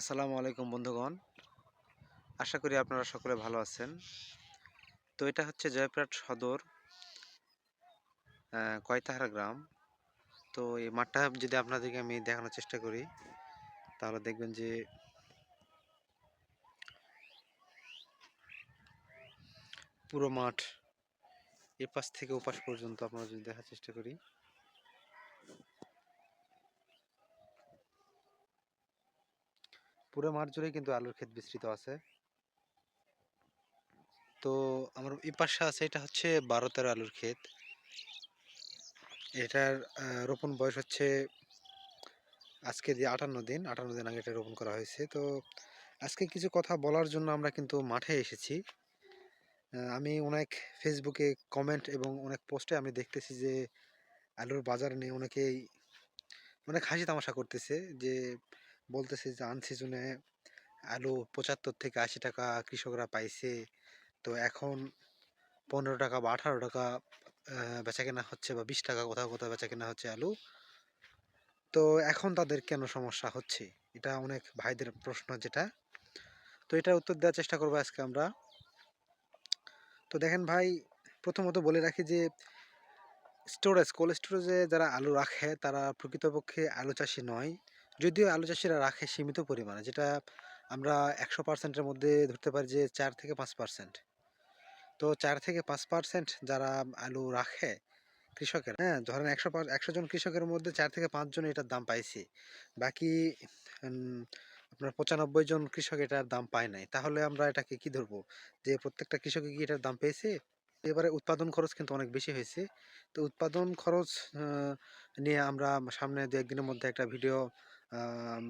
আসসালামু আলাইকুম বন্ধুগণ। আশা করি আপনারা সকলে ভালো আছেন। তো এটা হচ্ছে জয়প্রাট সদর কয়তাহারা গ্রাম। তো এই মাঠটা যদি আপনাদেরকে আমি দেখানোর চেষ্টা করি, তাহলে দেখবেন যে পুরো মাঠ এ পাশ থেকে ও পাশ পর্যন্ত আপনারা যদি দেখার চেষ্টা করি পুরো মাঠ জুড়ে কিন্তু আলুর ক্ষেত বিস্তৃত আছে। তো আমার এই পাশে আছে, এটা হচ্ছে বারো তেরো আলুর ক্ষেত। এটার রোপণ বয়স হচ্ছে আজকে দিয়ে আটান্ন দিন আটান্ন দিন আগে এটা রোপণ করা হয়েছে। তো আজকে কিছু কথা বলার জন্য আমরা কিন্তু মাঠে এসেছি। আমি অনেক ফেসবুকে কমেন্ট এবং অনেক পোস্টে আমি দেখতেছি যে আলুর বাজার নিয়ে অনেকেই অনেক হাসি তামাশা করতেছে যে বলতেছে যে, আন সিজনে আলু পঁচাত্তর থেকে আশি টাকা কৃষকরা পাইছে। তো এখন পনেরো টাকা বা আঠারো টাকা বেচা কেনা হচ্ছে বা বিশ টাকা কোথাও কোথাও বেচা কেনা হচ্ছে আলু। তো এখন তাদের কেন সমস্যা হচ্ছে? এটা অনেক ভাইদের প্রশ্ন যেটা। তো এটা উত্তর দেওয়ার চেষ্টা করব আজকে আমরা। তো দেখেন ভাই, প্রথমত বলে রাখি যে স্টোরেজ কোল্ড স্টোরেজে যারা আলু রাখে, তারা প্রকৃতপক্ষে আলু চাষি নয়। যদিও আলু চাষিরা রাখে সীমিত পরিমাণে, যেটা আমরা একশো পার্সেন্টের মধ্যে ধরতে পারি যে চার থেকে পাঁচ পার্সেন্ট তো চার থেকে পাঁচ পার্সেন্ট যারা আলু রাখে কৃষকের হ্যাঁ ধরেন একশো একশো জন কৃষকের মধ্যে চার থেকে পাঁচজন এটার দাম পাইছে। বাকি আপনার পঁচানব্বই জন কৃষক এটার দাম পায় নাই। তাহলে আমরা এটাকে কি ধরবো? যে প্রত্যেকটা কৃষকে কি এটার দাম পেয়েছে? এবারে উৎপাদন খরচ কিন্তু অনেক বেশি হয়েছে। তো উৎপাদন খরচ নিয়ে আমরা সামনে দু একদিনের মধ্যে একটা ভিডিও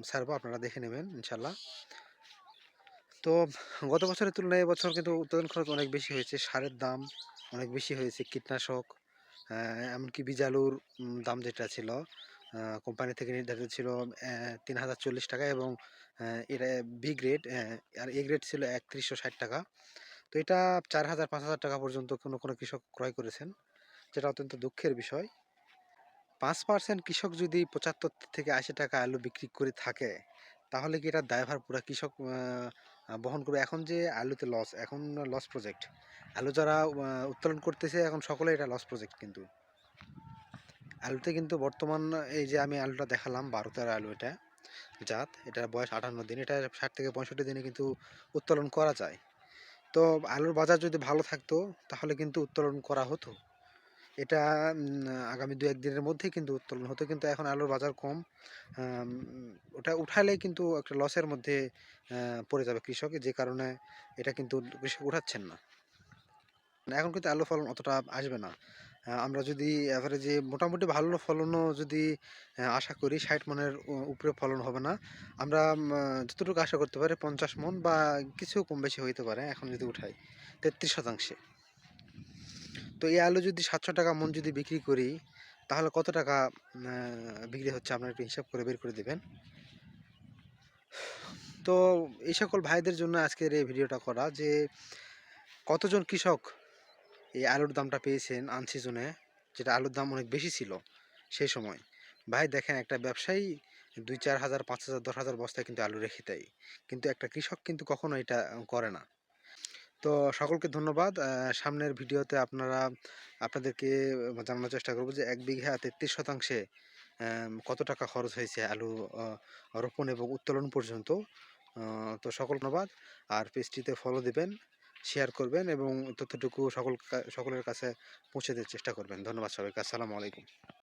ছাড়বো, আপনারা দেখে নেবেন ইনশাল্লাহ তো গত বছরের তুলনায় এবছর কিন্তু উৎপাদন খরচ অনেক বেশি হয়েছে, সারের দাম অনেক বেশি হয়েছে, কীটনাশক এমনকি বীজালুর দাম যেটা ছিল কোম্পানি থেকে নির্ধারিত ছিল তিন হাজার চল্লিশ টাকা এবং এটা বি গ্রেড আর এ গ্রেড ছিল একত্রিশশো ষাট টাকা। তো এটা চার হাজার, পাঁচ হাজার টাকা পর্যন্ত কোনো কোনো কৃষক ক্রয় করেছেন, যেটা অত্যন্ত দুঃখের বিষয়। পাঁচ পার্সেন্ট কৃষক যদি পঁচাত্তর থেকে আশি টাকা আলু বিক্রি করে থাকে, তাহলে কি এটার দায়ভার পুরো কৃষক বহন করবে? এখন যে আলুতে লস এখন লস প্রজেক্ট আলু যারা উত্তোলন করতেছে, এখন সকলে এটা লস প্রজেক্ট কিন্তু। আলুতে কিন্তু বর্তমান এই যে আমি আলুটা দেখালাম, বারো তেরো আলু এটা, জাত, এটার বয়স আটান্ন দিন, এটা ষাট থেকে পঁয়ষট্টি দিনে কিন্তু উত্তোলন করা যায়। তো আলুর বাজার যদি ভালো থাকতো, তাহলে কিন্তু উত্তোলন করা হতো। এটা আগামী দু একদিনের মধ্যেই কিন্তু উত্তোলন হতো। কিন্তু এখন আলুর বাজার কম। ওটা উঠালেই কিন্তু একটা লসের মধ্যে পড়ে যাবে কৃষক। যে কারণে এটা কিন্তু কৃষক উঠাচ্ছেন না। এখন কিন্তু আলু ফলন অতটা আসবে না। আমরা যদি অ্যাভারেজে মোটামুটি ভালো ফলনও যদি আশা করি, ষাট মনের উপরে ফলন হবে না। আমরা যতটুকু আশা করতে পারি, পঞ্চাশ মন বা কিছু কম বেশি হইতে পারে, এখন যদি উঠাই। তেত্রিশ শতাংশে। তো এই আলু যদি সাতশো টাকা মন যদি বিক্রি করি, তাহলে কত টাকা বিক্রি হচ্ছে? আপনারা একটু হিসাব করে বের করে দেবেন। তো এই সকল ভাইদের জন্য আজকের এই ভিডিওটা করা যে, কতজন কৃষক এই আলুর দামটা পেয়েছেন আন সিজনে যেটা আলুর দাম অনেক বেশি ছিল সেই সময়। ভাই, দেখেন, একটা ব্যবসায়ী দুই চার হাজার, পাঁচ হাজার, দশ হাজার বস্তায় কিন্তু আলু রেখে দেয়। কিন্তু একটা কৃষক কিন্তু কখনো এটা করে না। তো সকলকে ধন্যবাদ। সামনের ভিডিওতে আপনারা, আপনাদেরকে জানানোর চেষ্টা করব যে এক বিঘা তেত্রিশ শতাংশে কত টাকা খরচ হয়েছে আলু রোপণ এবং উত্তোলন পর্যন্ত। তো সকল ধন্যবাদ। আর পেজটিতে ফলো দিবেন শেয়ার করবেন এবং তথ্যটুকু সকল সকলের কাছে পৌঁছে দেওয়ার চেষ্টা করবেন। ধন্যবাদ সবাইকে। আসসালামু আলাইকুম।